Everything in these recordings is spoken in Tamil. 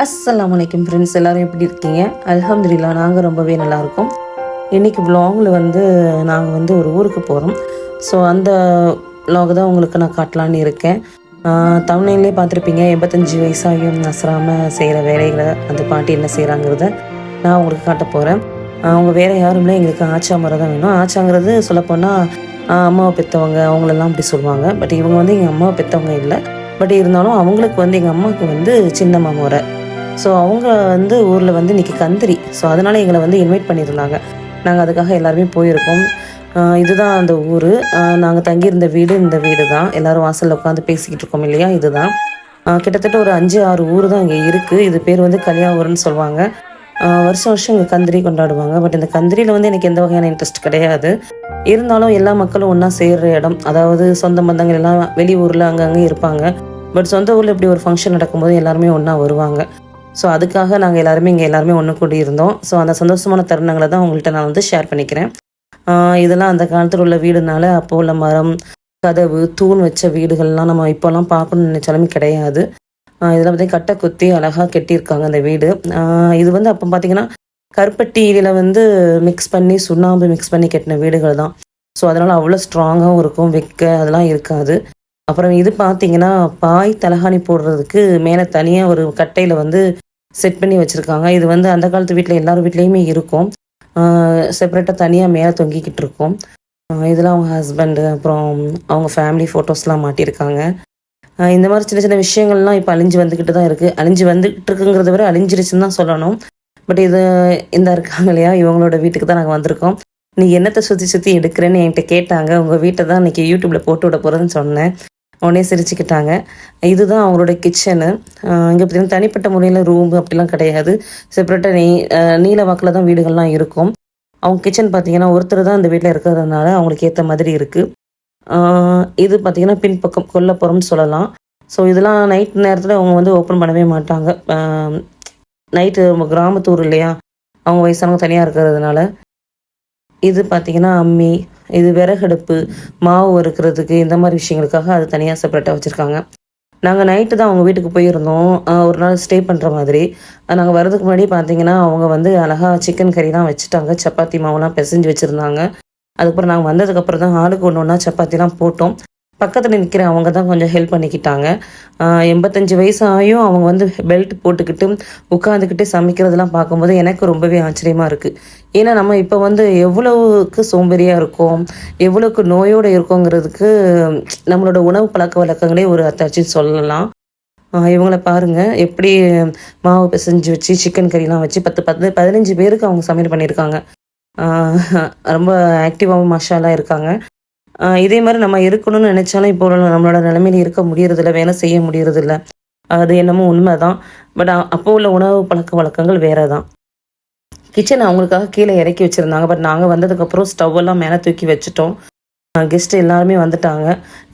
அஸ்ஸலாம் வலைக்கம் ஃப்ரெண்ட்ஸ் எல்லோரும் எப்படி இருக்கீங்க? அல்ஹம்துலில்லா நாங்கள் ரொம்பவே நல்லா இருக்கோம் இன்றைக்கி vlogல வந்து நாங்கள் வந்து ஒரு ஊருக்கு போகிறோம் ஸோ அந்த விலாக் தான் உங்களுக்கு நான் காட்டலான்னு இருக்கேன். தமிழ்லேயே பார்த்துருப்பீங்க எண்பத்தஞ்சு வயசாகியும் நசராமல் செய்கிற வேலைகளை அந்த பாட்டி என்ன செய்கிறாங்கிறத நான் உங்களுக்கு காட்ட போகிறேன் அவங்க வேறு யாரும் இல்லை எங்களுக்கு ஆச்சா முறை தான் வேணும். ஆச்சாங்கிறது சொல்லப்போனால் அம்மாவை பெற்றவங்க அவங்களெல்லாம் அப்படி சொல்லுவாங்க. பட் இவங்க வந்து எங்கள் அம்மாவை பெற்றவங்க இல்லை. பட் இருந்தாலும் அவங்களுக்கு வந்து எங்கள் அம்மாவுக்கு வந்து சின்னம்மா முறை. ஸோ அவங்க வந்து ஊரில் வந்து இன்றைக்கி கந்திரி. ஸோ அதனால் எங்களை வந்து இன்வைட் பண்ணியிருந்தாங்க. நாங்கள் அதுக்காக எல்லாருமே போயிருக்கோம். இதுதான் அந்த ஊர். நாங்கள் தங்கியிருந்த வீடு இந்த வீடு தான் எல்லோரும் வாசலில் உட்காந்து பேசிக்கிட்டு இருக்கோம் இல்லையா? இதுதான். கிட்டத்தட்ட ஒரு அஞ்சு ஆறு ஊர் தான் இங்கே இருக்குது இது பேர் வந்து கல்யாணூர்னு சொல்லுவாங்க. வருஷம் வருஷம் இங்கே கந்திரி கொண்டாடுவாங்க. பட் இந்த கந்திரியில் வந்து எனக்கு எந்த வகையான இன்ட்ரெஸ்ட் கிடையாது. இருந்தாலும் எல்லா மக்களும் ஒன்றா சேர்கிற இடம். அதாவது சொந்த பந்தங்கள் எல்லாம் வெளியூரில் அங்கங்கே இருப்பாங்க. பட் சொந்த ஊரில் இப்படி ஒரு ஃபங்க்ஷன் நடக்கும்போது எல்லாருமே ஒன்றா வருவாங்க. ஸோ அதுக்காக நாங்கள் எல்லாருமே இங்கே எல்லாருமே ஒன்று கூடி இருந்தோம். ஸோ அந்த சந்தோஷமான தருணங்களை தான் உங்கள்கிட்ட நான் வந்து ஷேர் பண்ணிக்கிறேன். இதெல்லாம் அந்த காலத்தில் உள்ள வீடுனால அப்போ உள்ள மரம் கதவு தூண் வச்ச வீடுகள்லாம் நம்ம இப்போல்லாம் பார்க்கணும்னு நினச்சாலுமே கிடையாது. இதெல்லாம் பார்த்தீங்கன்னா கட்டை குத்தி அழகாக கட்டியிருக்காங்க அந்த வீடு. இது வந்து அப்போ பார்த்தீங்கன்னா கருப்பட்டியில் வந்து மிக்ஸ் பண்ணி சுண்ணாம்பு மிக்ஸ் பண்ணி கட்டின வீடுகள் தான். ஸோ அதனால் அவ்வளோ ஸ்ட்ராங்காகவும் இருக்கும் வெக்க அதெல்லாம் இருக்காது. அப்புறம் இது பார்த்தீங்கன்னா பாய் தலகாணி போடுறதுக்கு மேலே தனியாக ஒரு கட்டையில் வந்து செட் பண்ணி வச்சுருக்காங்க. இது வந்து அந்த காலத்து வீட்டில் எல்லார் வீட்லேயுமே இருக்கும். செப்பரேட்டாக தனியாக மேலே தொங்கிக்கிட்டு இருக்கும். இதெல்லாம் அவங்க ஹஸ்பண்டு அப்புறம் அவங்க ஃபேமிலி ஃபோட்டோஸ்லாம் மாட்டியிருக்காங்க இந்த மாதிரி சின்ன சின்ன விஷயங்கள்லாம் இப்போ அழிஞ்சு வந்துக்கிட்டு தான் இருக்குது அழிஞ்சு வந்துக்கிட்டு இருக்குங்கிறத விட அழிஞ்சிருச்சுன்னு தான் சொல்லணும். பட் இது இந்த இருக்காங்க இல்லையா இவங்களோட வீட்டுக்கு தான் நாங்கள் வந்திருக்கோம். நீ என்னத்தை சுற்றி சுற்றி எடுக்கிறேன்னு என்கிட்ட கேட்டாங்க. உங்கள் வீட்டை தான் இன்றைக்கி யூடியூப்பில் போட்டு விட போகிறேன்னு சொன்னேன். உடனே சிரிச்சுக்கிட்டாங்க. இதுதான் அவங்களோட கிச்சனு இங்கே பார்த்தீங்கன்னா தனிப்பட்ட முறையில் ரூம் அப்படிலாம் கிடையாது. செப்பரேட்டாக நீ நீல வாக்கில் தான் வீடுகள்லாம் இருக்கும். அவங்க கிச்சன் பார்த்தீங்கன்னா ஒருத்தர் தான் இந்த வீட்டில் இருக்கிறதுனால அவங்களுக்கு ஏற்ற மாதிரி இருக்குது இது பார்த்தீங்கன்னா பின்பக்கம் கொல்லப்புறம்னு சொல்லலாம். ஸோ இதெல்லாம் நைட் நேரத்தில் அவங்க வந்து ஓப்பன் பண்ணவே மாட்டாங்க. நைட்டு கிராமத்தூர் இல்லையா? அவங்க வயசானவங்க தனியாக இருக்கிறதுனால. இது பார்த்தீங்கன்னா அம்மி இது விறகடுப்பு மாவு வறுக்கிறதுக்கு இந்த மாதிரி விஷயங்களுக்காக அது தனியாக செப்பரேட்டாக வச்சுருக்காங்க. நாங்கள் நைட்டு தான் அவங்க வீட்டுக்கு போயிருந்தோம். ஒரு நாள் ஸ்டே பண்ணுற மாதிரி. நாங்கள் வர்றதுக்கு முன்னாடி பார்த்தீங்கன்னா அவங்க வந்து அழகாக சிக்கன் கறிலாம் வச்சுட்டாங்க. சப்பாத்தி மாவுலாம் பிசைஞ்சு வச்சுருந்தாங்க. அதுக்கப்புறம் நாங்கள் வந்ததுக்கப்புறம் தான் ஆளுக்கு ஒன்று ஒன்றா சப்பாத்திலாம் போட்டோம். பக்கத்தில் நிற்கிற அவங்க தான் கொஞ்சம் ஹெல்ப் பண்ணிக்கிட்டாங்க. எண்பத்தஞ்சு வயசு ஆகியும் அவங்க வந்து பெல்ட் போட்டுக்கிட்டு உட்காந்துக்கிட்டு சமைக்கிறதெல்லாம் பார்க்கும்போது எனக்கு ரொம்பவே ஆச்சரியமாக இருக்குது ஏன்னா நம்ம இப்போ வந்து எவ்வளவுக்கு சோம்பேறியாக இருக்கோம் எவ்வளவுக்கு நோயோடு இருக்கோங்கிறதுக்கு நம்மளோட உணவு பழக்க வழக்கங்களே ஒரு அத்தாச்சும் சொல்லலாம். இவங்கள பாருங்க. எப்படி மாவு பிசைஞ்சு வச்சு சிக்கன் கறிலாம் வச்சு பத்து பத்து பதினஞ்சு பேருக்கு அவங்க சமையல் பண்ணியிருக்காங்க. ரொம்ப ஆக்டிவாகவும் மஷாலாக இருக்காங்க. இதே மாதிரி நம்ம இருக்கணும்னு நினைச்சாலும் இப்போ நம்மளோட நிலைமையில இருக்க முடியறதில்ல வேலை செய்ய முடியறதில்ல. அது என்னமோ உண்மைதான். பட் அப்போ உள்ள உணவு பழக்க வழக்கங்கள் வேற தான் கிச்சன் அவங்களுக்காக கீழே இறக்கி வச்சுருந்தாங்க. பட் நாங்கள் வந்ததுக்கப்புறம் ஸ்டவ் எல்லாம் மேலே தூக்கி வச்சுட்டோம். கெஸ்ட் எல்லாருமே வந்துட்டாங்க.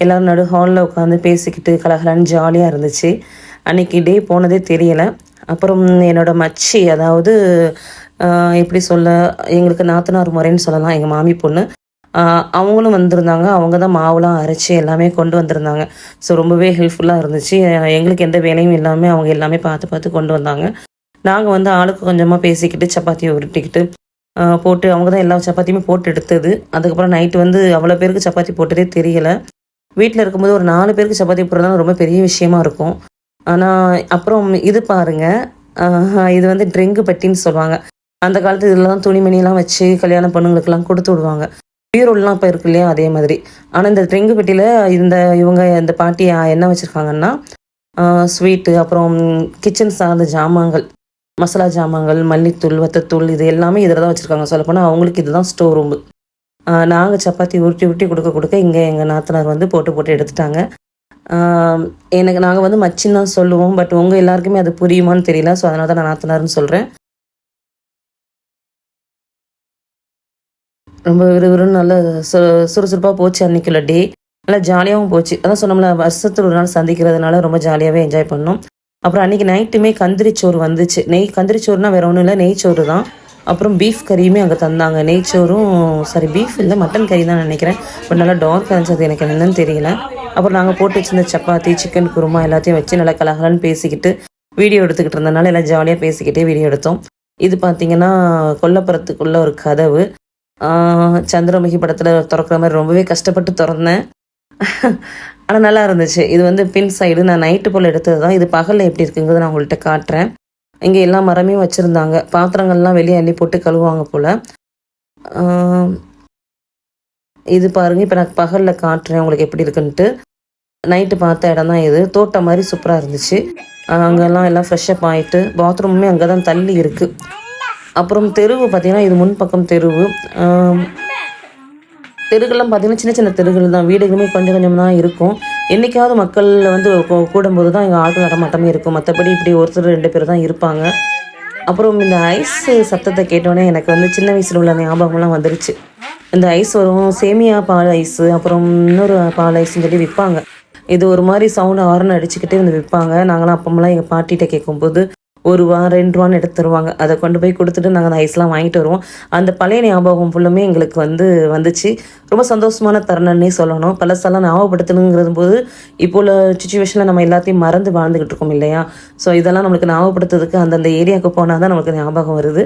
எல்லாரும் நடு ஹாலில் உட்காந்து பேசிக்கிட்டு கலகலன்னு ஜாலியாக இருந்துச்சு. அன்னைக்கு டே போனதே தெரியலை. அப்புறம் என்னோட மச்சி அதாவது எப்படி சொல்ல எங்களுக்கு நாத்தனார் முறைன்னு சொல்லலாம் எங்கள் மாமி பொண்ணு. அவங்களும் வந்திருந்தாங்க. அவங்க தான் மாவுலாம் அரைச்சி எல்லாமே கொண்டு வந்திருந்தாங்க. ஸோ ரொம்பவே ஹெல்ப்ஃபுல்லாக இருந்துச்சு. எங்களுக்கு எந்த வேலையும் இல்லாமல் அவங்க எல்லாமே பார்த்து பார்த்து கொண்டு வந்தாங்க. நாங்கள் வந்து ஆளுக்கு கொஞ்சமாக பேசிக்கிட்டு சப்பாத்தியை உருட்டிக்கிட்டு போட்டு அவங்க தான் எல்லா சப்பாத்தியுமே போட்டு எடுத்தது. அதுக்கப்புறம் நைட்டு வந்து அவ்வளோ பேருக்கு சப்பாத்தி போட்டதே தெரியல. வீட்டில் இருக்கும்போது ஒரு நாலு பேருக்கு சப்பாத்தி போடுறதுனால ரொம்ப பெரிய விஷயமா இருக்கும். ஆனால் அப்புறம் இது பாருங்கள் இது வந்து ட்ரிங்கு பட்டின்னு சொல்லுவாங்க. அந்த காலத்து இதெல்லாம் துணிமணியெல்லாம் வச்சு கல்யாண பொண்ணுங்களுக்கெல்லாம் கொடுத்து விடுவாங்க. பீரோல்லாம் இப்போ இருக்கு இல்லையா அதே மாதிரி. ஆனால் இந்த ட்ரிங்கு பெட்டியில் இந்த இவங்க இந்த பாட்டி என்ன வச்சுருக்காங்கன்னா ஸ்வீட்டு அப்புறம் கிச்சன் சார்ந்த ஜாமான்கள் மசாலா ஜாமான்கள் மல்லித்தூள் வத்தத்தூள் இது எல்லாமே இதில் தான் வச்சுருக்காங்க. சொல்லப்போனால் அவங்களுக்கு இதுதான் ஸ்டோர் ரூம் நாங்கள் சப்பாத்தி உருட்டி உருட்டி கொடுக்க கொடுக்க இங்கே எங்கள் நாத்தனார் வந்து போட்டு போட்டு எடுத்துட்டாங்க. எனக்கு நாங்கள் வந்து மச்சின்னு தான் சொல்லுவோம் பட் உங்கள் எல்லாருக்குமே அது புரியுமான்னு தெரியல ஸோ அதனால தான் நான் நாத்தனார்னு சொல்கிறேன் ரொம்ப விறுவிறுன்னு நல்ல சு சுறுசுறுப்பாக போச்சு அன்றைக்குள்ள டே. நல்லா ஜாலியாகவும் போச்சு. அதான் சொன்னோம்ல வருஷத்தில் ஒரு நாள் சந்திக்கிறதுனால ரொம்ப ஜாலியாகவே என்ஜாய் பண்ணோம். அப்புறம் அன்றைக்கி நைட்டுமே கந்திரிச்சோறு வந்துச்சு. நெய் கந்திரிச்சோறுனா வேறு ஒன்றும் இல்லை நெய்ச்சோறு தான். அப்புறம் பீஃப் கறியுமே அங்கே தந்தாங்க. நெய்ச்சோறும் சாரி பீஃப் இல்லை மட்டன் கறி தான் நினைக்கிறேன். பட் நல்லா டார்க் இருந்துச்சு எனக்கு என்னன்னு தெரியல. அப்புறம் நாங்கள் போட்டு வச்சிருந்த சப்பாத்தி சிக்கன் குருமா எல்லாத்தையும் வச்சு நல்லா கலகலன்னு பேசிக்கிட்டு வீடியோ எடுத்துக்கிட்டு இருந்தனால எல்லாம் ஜாலியாக பேசிக்கிட்டே வீடியோ எடுத்தோம். இது பார்த்தீங்கன்னா கொல்லப்புறத்துக்குள்ள ஒரு கதவு. சந்திரமுகி படத்தில் திறக்கிற மாதிரி ரொம்பவே கஷ்டப்பட்டு திறந்தேன். ஆனால் நல்லா இருந்துச்சு. இது வந்து பின் சைடு நான் நைட்டு போல் எடுத்தது தான் இது பகலில் எப்படி இருக்குங்கிறது நான் உங்கள்கிட்ட காட்டுறேன். இங்கே எல்லா மரமையும் வச்சுருந்தாங்க. பாத்திரங்கள்லாம் வெளியே அள்ளி போட்டு கழுவுவாங்க போல். இது பாருங்கள் இப்போ நான் பகலில் காட்டுறேன். உங்களுக்கு எப்படி இருக்குன்ட்டு. நைட்டு பார்த்த இடம் தான் இது. தோட்டம் மாதிரி சூப்பராக இருந்துச்சு. அங்கெல்லாம் எல்லாம் ஃப்ரெஷ்ஷப் ஆகிட்டு பாத்ரூமுமே அங்கே தான் தள்ளி இருக்குது அப்புறம் தெருவு பார்த்தீங்கன்னா இது முன்பக்கம் தெருவு. ஆம், தெருக்கள்லாம் பார்த்தீங்கன்னா சின்ன சின்ன தெருகள் தான். வீடுகளுமே கொஞ்சம் கொஞ்சம் தான் இருக்கும். என்றைக்காவது மக்கள் வந்து கூ- கூடும்போது தான் எங்கள் ஆட்கள் நடமாட்டமே இருக்கும். மற்றபடி இப்படி ஒருத்தர் ரெண்டு பேர் தான் இருப்பாங்க. அப்புறம் இந்த ஐஸ் சத்தத்தை கேட்டோன்னே எனக்கு வந்து சின்ன வயசில் உள்ள ஞாபகம்லாம் வந்துருச்சு. இந்த ஐஸ் வரும் சேமியா பால் ஐஸு அப்புறம் இன்னொரு பால் ஐஸ்ன்னு சொல்லி விற்பாங்க. இது ஒரு மாதிரி சவுண்ட் ஹார்ன் அடிச்சுக்கிட்டே வந்து விற்பாங்க. நாங்களாம் அப்பமெல்லாம் எங்கள் பாட்டிகிட்ட கேட்கும்போது ஒரு ரூபா ரெண்டு ரூபான்னு எடுத்து தருவாங்க. அதை கொண்டு போய் கொடுத்துட்டு நாங்கள் அந்த ஐஸ்லாம் வாங்கிட்டு வருவோம். அந்த பழைய ஞாபகம் ஃபுல்லுமே எங்களுக்கு வந்து வந்துச்சு. ரொம்ப சந்தோஷமான தருணம்னே சொல்லணும். பழசெல்லாம் ஞாபகப்படுத்தணுங்கிறது போது இப்போ உள்ள சுச்சுவேஷனில் நம்ம எல்லாத்தையும் மறந்து வாழ்ந்துக்கிட்டு இருக்கோம் இல்லையா? ஸோ இதெல்லாம் நம்மளுக்கு ஞாபகப்படுத்துறதுக்கு அந்தந்த ஏரியாவுக்கு போனால் தான் நமக்கு ஞாபகம் வருது.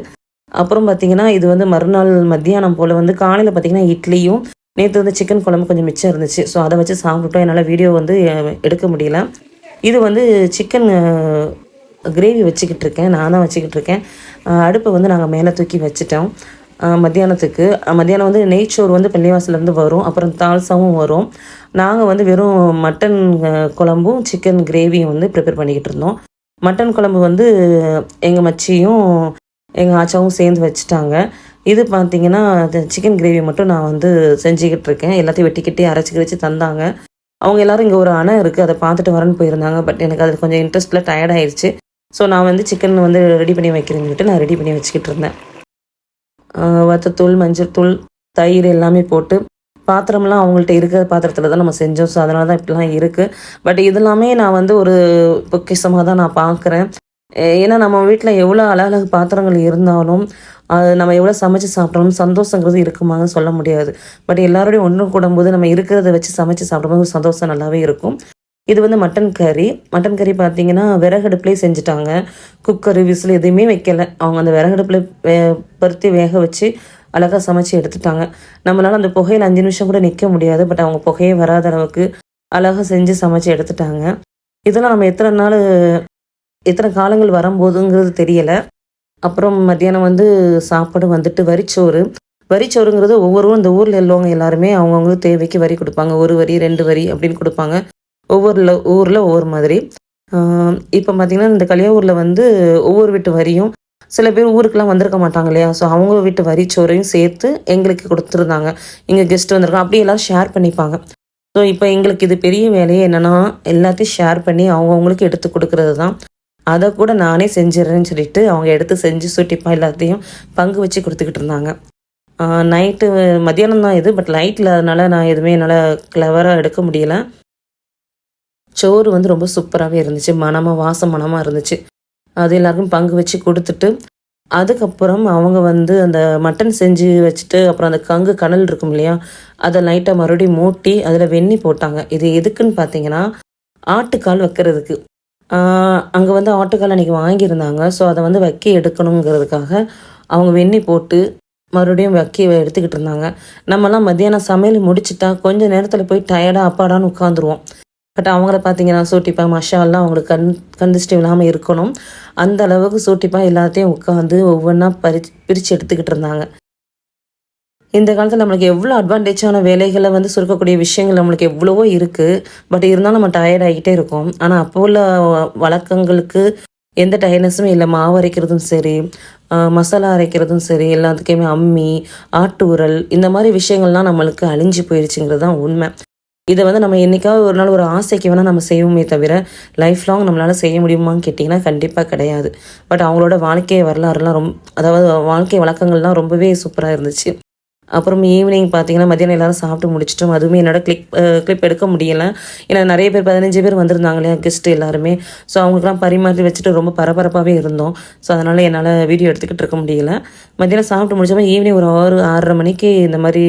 அப்புறம் பார்த்தீங்கன்னா இது வந்து மறுநாள் மத்தியானம் போல் வந்து காலையில் பார்த்தீங்கன்னா இட்லியும் நேற்று வந்து சிக்கன் குழம்பு கொஞ்சம் மிச்சம் இருந்துச்சு. ஸோ அதை வச்சு சாப்பிட்டோம் என்னால் வீடியோ வந்து எடுக்க முடியல. இது வந்து சிக்கன் கிரேவி வச்சுக்கிட்டு இருக்கேன் நான் தான் வச்சுக்கிட்டு இருக்கேன் அடுப்பை வந்து நாங்கள் மேலே தூக்கி வச்சுட்டோம். மத்தியானத்துக்கு மத்தியானம் வந்து நெய்ச்சோறு வந்து பள்ளிவாசலேருந்து வரும் அப்புறம் தால்சாவும் வரும். நாங்கள் வந்து வெறும் மட்டன் குழம்பும் சிக்கன் கிரேவியும் வந்து ப்ரிப்பேர் பண்ணிக்கிட்டு இருந்தோம். மட்டன் குழம்பு வந்து எங்கள் மச்சியும் எங்கள் ஆச்சாவும் சேர்ந்து வச்சுட்டாங்க. இது பார்த்தீங்கன்னா சிக்கன் கிரேவி மட்டும் நான் வந்து செஞ்சுக்கிட்டு இருக்கேன் எல்லாத்தையும் வெட்டிக்கிட்டே அரைச்சி கிரைச்சி தந்தாங்க. அவங்க எல்லாரும் இங்கே ஒரு அணை இருக்குது அதை பார்த்துட்டு வரேன்னு போயிருந்தாங்க. பட் எனக்கு அது கொஞ்சம் இன்ட்ரெஸ்ட்டில் டயர்டாயிடுச்சு ஸோ நான் வந்து சிக்கன் வந்து ரெடி பண்ணி வைக்கிறேன்னு சொல்லிட்டு நான் ரெடி பண்ணி வச்சுக்கிட்டு இருந்தேன். வத்தத்தூள் மஞ்சள் தூள் தயிர் எல்லாமே போட்டு பாத்திரம்லாம் அவங்கள்ட்ட இருக்கிற பாத்திரத்தில் தான் நம்ம செஞ்சோம். ஸோ அதனால தான் இப்படிலாம் இருக்குது பட் இதெல்லாமே நான் வந்து ஒரு பொக்கிஷமாக தான் நான் பார்க்குறேன் ஏன்னா நம்ம வீட்டில் எவ்வளோ அழகழகு பாத்திரங்கள் இருந்தாலும் அது நம்ம எவ்வளோ சமைச்சு சாப்பிட்டாலும் சந்தோஷங்கிறது இருக்குமான்னு சொல்ல முடியாது. பட் எல்லாரோடையும் ஒன்று கூடும்போது நம்ம இருக்கிறத வச்சு சமைச்சு சாப்பிடும்போது ஒரு சந்தோஷம் நல்லாவே இருக்கும். இது வந்து மட்டன் கறி மட்டன் கறி பார்த்தீங்கன்னா விறகடுப்புலேயே செஞ்சுட்டாங்க. குக்கரு விசில் எதுவுமே வைக்கல. அவங்க அந்த விறகடுப்பில் வே பருத்தி வேக வச்சு அழகாக சமைச்சு எடுத்துட்டாங்க. நம்மளால் அந்த புகையில் அஞ்சு நிமிஷம் கூட நிற்க முடியாது. பட் அவங்க புகையே வராத அளவுக்கு அழகாக செஞ்சு சமைச்சு எடுத்துட்டாங்க. இதெல்லாம் நம்ம எத்தனை நாள் எத்தனை காலங்கள் வரும்போதுங்கிறது தெரியலை. அப்புறம் மத்தியானம் வந்து சாப்பாடு வந்துட்டு வரிச்சோறு. வரிச்சோறுங்கிறது ஒவ்வொருவரும் இந்த ஊரில் உள்ளவங்க எல்லாருமே அவங்கவுங்க தேவைக்கு வரி கொடுப்பாங்க. ஒரு வரி ரெண்டு வரி அப்படின்னு கொடுப்பாங்க. ஒவ்வொரு ஊரில் ஒவ்வொரு மாதிரி. இப்போ பார்த்திங்கன்னா இந்த கலியாவூரில் வந்து ஒவ்வொரு வீட்டு வரியும் சில பேர் ஊருக்கெலாம் வந்திருக்க மாட்டாங்க இல்லையா? ஸோ அவங்க வீட்டு வரிச்சோரையும் சேர்த்து எங்களுக்கு கொடுத்துருந்தாங்க. இங்கே கெஸ்ட் வந்திருக்கோம் அப்படி எல்லாம் ஷேர் பண்ணிப்பாங்க. ஸோ இப்போ எங்களுக்கு இது பெரிய வேலையே என்னென்னா எல்லாத்தையும் ஷேர் பண்ணி அவங்கவுங்களுக்கு எடுத்து கொடுக்கறது தான். அதை கூட நானே செஞ்சிடறேன்னு சொல்லிட்டு அவங்க எடுத்து செஞ்சு சுட்டிப்பா எல்லாத்தையும் பங்கு வச்சு கொடுத்துக்கிட்டு இருந்தாங்க. நைட்டு மத்தியானம் தான் இது. பட் லைட் இல்லாதனால நான் எதுவுமே என்னால் கிளவராக எடுக்க முடியலை. சோறு வந்து ரொம்ப சூப்பராகவே இருந்துச்சு. மனமாக வாசம் மனமாக இருந்துச்சு. அது எல்லாருக்கும் பங்கு வச்சு கொடுத்துட்டு அதுக்கப்புறம் அவங்க வந்து அந்த மட்டன் செஞ்சு வச்சுட்டு அப்புறம் அந்த கங்கு கனல் இருக்கும் இல்லையா அதை லைட்டாக மறுபடியும் மூட்டி அதில் வெண்ணி போட்டாங்க. இது எதுக்குன்னு பார்த்தீங்கன்னா ஆட்டுக்கால் வைக்கிறதுக்கு. அங்கே வந்து ஆட்டுக்கால் அன்றைக்கி வாங்கியிருந்தாங்க. ஸோ அதை வந்து வைக்க எடுக்கணுங்கிறதுக்காக அவங்க வெண்ணி போட்டு மறுபடியும் வைக்க எடுத்துக்கிட்டு இருந்தாங்க. நம்மலாம் மத்தியானம் சமையல் முடிச்சிட்டா கொஞ்ச நேரத்தில் போய் டயர்டாக அப்பாடான்னு உட்காந்துருவோம். பட் அவங்கள பார்த்தீங்கன்னா சூட்டிப்பா மஷாலாம் அவங்களுக்கு கண் கண்டிஸ்ட் இல்லாமல் இருக்கணும். அந்த அளவுக்கு சூட்டிப்பா எல்லாத்தையும் உட்காந்து ஒவ்வொன்றா பறி பிரித்து எடுத்துக்கிட்டு இருந்தாங்க. இந்த காலத்தில் நம்மளுக்கு எவ்வளோ அட்வான்டேஜான வேலைகளை வந்து சுருக்கக்கூடிய விஷயங்கள் நம்மளுக்கு எவ்வளவோ இருக்குது பட் இருந்தாலும் நம்ம டயர்ட் ஆகிட்டே இருக்கோம். ஆனால் அப்போ உள்ள வ- வழக்கங்களுக்கு எந்த டயர்னஸுமே இல்லை. மாவு அரைக்கிறதும் சரி மசாலா அரைக்கிறதும் சரி எல்லாத்துக்குமே அம்மி ஆட்டு உரல் இந்த மாதிரி விஷயங்கள்லாம் நம்மளுக்கு அழிஞ்சு போயிடுச்சுங்கிறது தான் உண்மை. இதை வந்து நம்ம என்னைக்காவது ஒரு நாள் ஒரு ஆசைக்கு வேணால் நம்ம செய்வோமே தவிர லைஃப் லாங் நம்மளால் செய்ய முடியுமான்னு கேட்டிங்கன்னா கண்டிப்பாக கிடையாது. பட் அவங்களோட வாழ்க்கை வரலாறுலாம் ரொம்ப அதாவது வாழ்க்கை வழக்கங்கள்லாம் ரொம்பவே சூப்பராக இருந்துச்சு. அப்புறம் ஈவினிங் பார்த்தீங்கன்னா மதியானம் எல்லாரும் சாப்பிட்டு முடிச்சிட்டோம் அதுவுமே என்னோட கிளிக் கிளிப் எடுக்க முடியல. ஏன்னா நிறைய பேர் பதினஞ்சு பேர் வந்திருந்தாங்க இல்லையா கெஸ்ட் எல்லாருமே. ஸோ அவங்களுக்குலாம் பரிமாறி வச்சுட்டு ரொம்ப பரபரப்பாகவே இருந்தோம். ஸோ அதனால் என்னால் வீடியோ எடுத்துக்கிட்டு இருக்க முடியல. மத்தியானம் சாப்பிட்டு முடிச்சப்ப ஈவினிங் ஒரு ஆறு ஆறரை மணிக்கு இந்த மாதிரி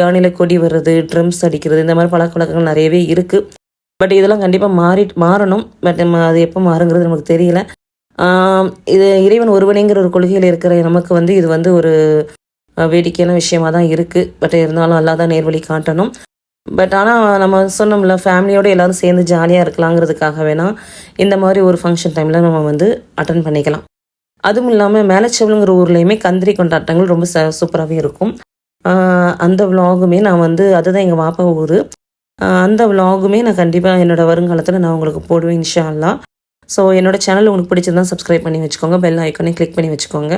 யானையில் கொடி வர்றது ட்ரம்ஸ் அடிக்கிறது இந்த மாதிரி பழக்க வழக்கங்கள் நிறையவே இருக்குது பட் இதெல்லாம் கண்டிப்பாக மாறி மாறணும். பட் நம்ம அது எப்போ மாறுங்கிறது நமக்கு தெரியல. இது இறைவன் ஒருவனேங்கிற ஒரு கொள்கையில் இருக்கிற நமக்கு வந்து இது வந்து ஒரு வேடிக்கையான விஷயமா தான் இருக்குது பட் இருந்தாலும் நல்லா தான் நேர்வழி காட்டணும். பட் ஆனால் நம்ம சொன்னோம்ல ஃபேமிலியோடு எல்லாரும் சேர்ந்து ஜாலியாக இருக்கலாங்கிறதுக்காக வேணால் இந்த மாதிரி ஒரு ஃபங்க்ஷன் டைமில் நம்ம வந்து அட்டன் பண்ணிக்கலாம். அதுவும் இல்லாமல் மேலச்செவலுங்கிற ஊர்லேயுமே கந்திரி கொண்டாட்டங்கள் ரொம்ப ச சூப்பராகவே இருக்கும். அந்த விலாகுமே நான் வந்து அதுதான் எங்கள் வாப்பா ஊர். அந்த விலாகுமே நான் கண்டிப்பாக என்னோடய வருங்காலத்தில் நான் உங்களுக்கு போடுவேன் இன்ஷா அல்லா ஸோ என்னோட சேனல் உங்களுக்கு பிடிச்சிருந்தா சப்ஸ்கிரைப் பண்ணி வச்சுக்கோங்க. பெல் ஐக்கானே கிளிக் பண்ணி வச்சுக்கோங்க.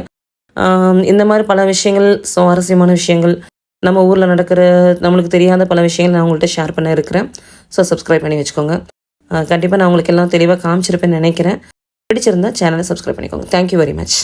இந்த மாதிரி பல விஷயங்கள் சுவாரஸ்யமான விஷயங்கள் நம்ம ஊரில் நடக்கிற நம்மளுக்கு தெரியாத பல விஷயங்கள் நான் உங்கள்கிட்ட ஷேர் பண்ண இருக்கிறேன். ஸோ சப்ஸ்கிரைப் பண்ணி வச்சுக்கோங்க. கண்டிப்பாக நான் உங்களுக்கு எல்லாம் தெளிவாக காமிச்சிருப்பேன்னு நினைக்கிறேன். பிடிச்சிருந்தா சேனலை சப்ஸ்கிரைப் பண்ணிக்கோங்க. Thank you very much